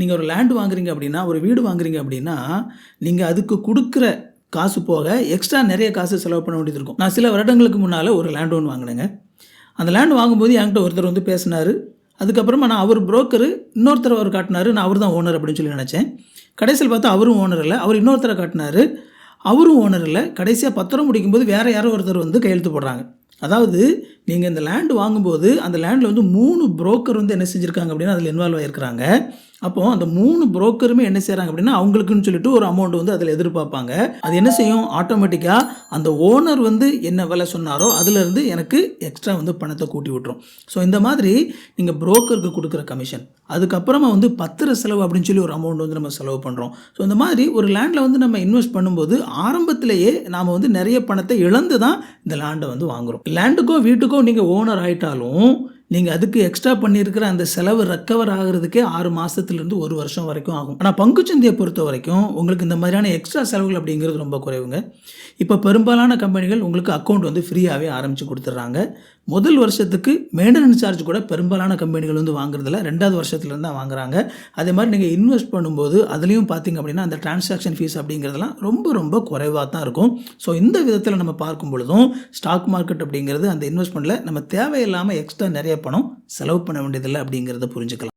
நீங்கள் ஒரு லேண்ட் வாங்குறீங்க அப்படின்னா ஒரு வீடு வாங்குறீங்க அப்படின்னா நீங்கள் அதுக்கு கொடுக்குற காசு போக எக்ஸ்ட்ரா நிறைய காசு செலவு பண்ண வேண்டியது இருக்கும். நான் சில வருடங்களுக்கு முன்னால் ஒரு லேண்ட் ஒன்று வாங்கினேங்க. அந்த லேண்ட் வாங்கும்போது என்கிட்ட ஒருத்தர் வந்து பேசினார். அதுக்கப்புறமா நான் அவர் புரோக்கர் இன்னொருத்தர் அவர் காட்டினார். நான் அவர் தான் ஓனர் அப்படின்னு சொல்லி நினச்சேன். கடைசியில் பார்த்தா அவரும் ஓனர் இல்லை அவர் இன்னொருத்தரை காட்டினார். அவரும் ஓனர் இல்லை. கடைசியாக பத்திரம் முடிக்கும்போது வேறு யாரோ ஒருத்தர் வந்து கையெழுத்து போடுறாங்க. அதாவது நீங்கள் இந்த லேண்ட் வாங்கும்போது அந்த லேண்டில் வந்து மூணு புரோக்கர் வந்து என்ன செஞ்சுருக்காங்க அப்படின்னா அதில் இன்வால்வ் ஆகிருக்கிறாங்க அப்போது அந்த மூணு புரோக்கருமே என்ன செய்கிறாங்க அப்படின்னா அவங்களுக்குன்னு சொல்லிட்டு ஒரு அமௌண்ட் வந்து அதில் எதிர்பார்ப்பாங்க. அது என்ன செய்யும்? ஆட்டோமேட்டிக்காக அந்த ஓனர் வந்து என்ன விலை சொன்னாரோ அதுலேருந்து எனக்கு எக்ஸ்ட்ரா வந்து பணத்தை கூட்டி விட்டுரும். ஸோ இந்த மாதிரி நீங்கள் புரோக்கருக்கு கொடுக்குற கமிஷன் அதுக்கப்புறமா வந்து பத்திர செலவு அப்படின்னு சொல்லி ஒரு அமௌண்ட் வந்து நம்ம செலவு பண்ணுறோம் ஸோ இந்த மாதிரி ஒரு லேண்டில் வந்து நம்ம இன்வெஸ்ட் பண்ணும்போது ஆரம்பத்திலேயே நாம் வந்து நிறைய பணத்தை இழந்து தான் இந்த லேண்டை வந்து வாங்குறோம். லேண்டுக்கோ வீட்டுக்கோ நீங்கள் ஓனர் ஆகிட்டாலும் நீங்கள் அதுக்கு எக்ஸ்ட்ரா பண்ணியிருக்கிற அந்த செலவு ரெக்கவர் ஆகிறதுக்கே ஆறு மாதத்துலேருந்து ஒரு வருஷம் வரைக்கும் ஆகும். ஆனால் பங்குச்சந்தையை பொறுத்த வரைக்கும் உங்களுக்கு இந்த மாதிரியான எக்ஸ்ட்ரா செலவுகள் அப்படிங்கிறது ரொம்ப குறைவுங்க. இப்போ பெரும்பாலான கம்பெனிகள் உங்களுக்கு அக்கௌண்ட் வந்து ஃப்ரீயாகவே ஆரம்பித்து கொடுத்துட்றாங்க. முதல் வருஷத்துக்கு மெயின்டெனன்ஸ் சார்ஜ் கூட பெரும்பாலான கம்பெனிகள் வந்து வாங்குறதில்ல. ரெண்டாவது வருஷத்துலேருந்து தான் வாங்குறாங்க. அதே மாதிரி நீங்கள் இன்வெஸ்ட் பண்ணும்போது அதுலேயும் பார்த்தீங்க அப்படின்னா அந்த டிரான்சாக்ஷன் ஃபீஸ் அப்படிங்கிறதெல்லாம் ரொம்ப ரொம்ப குறைவாக தான் இருக்கும். ஸோ இந்த விதத்தில் நம்ம பார்க்கும் பொழுதும் ஸ்டாக் மார்க்கெட் அப்படிங்கிறது அந்த இன்வெஸ்ட்மெண்ட்டில் நம்ம தேவையில்லாமல் எக்ஸ்ட்ரா நிறைய பணம் செலவு பண்ண வேண்டியதில்லை அப்படிங்கிறத புரிஞ்சுக்கலாம்.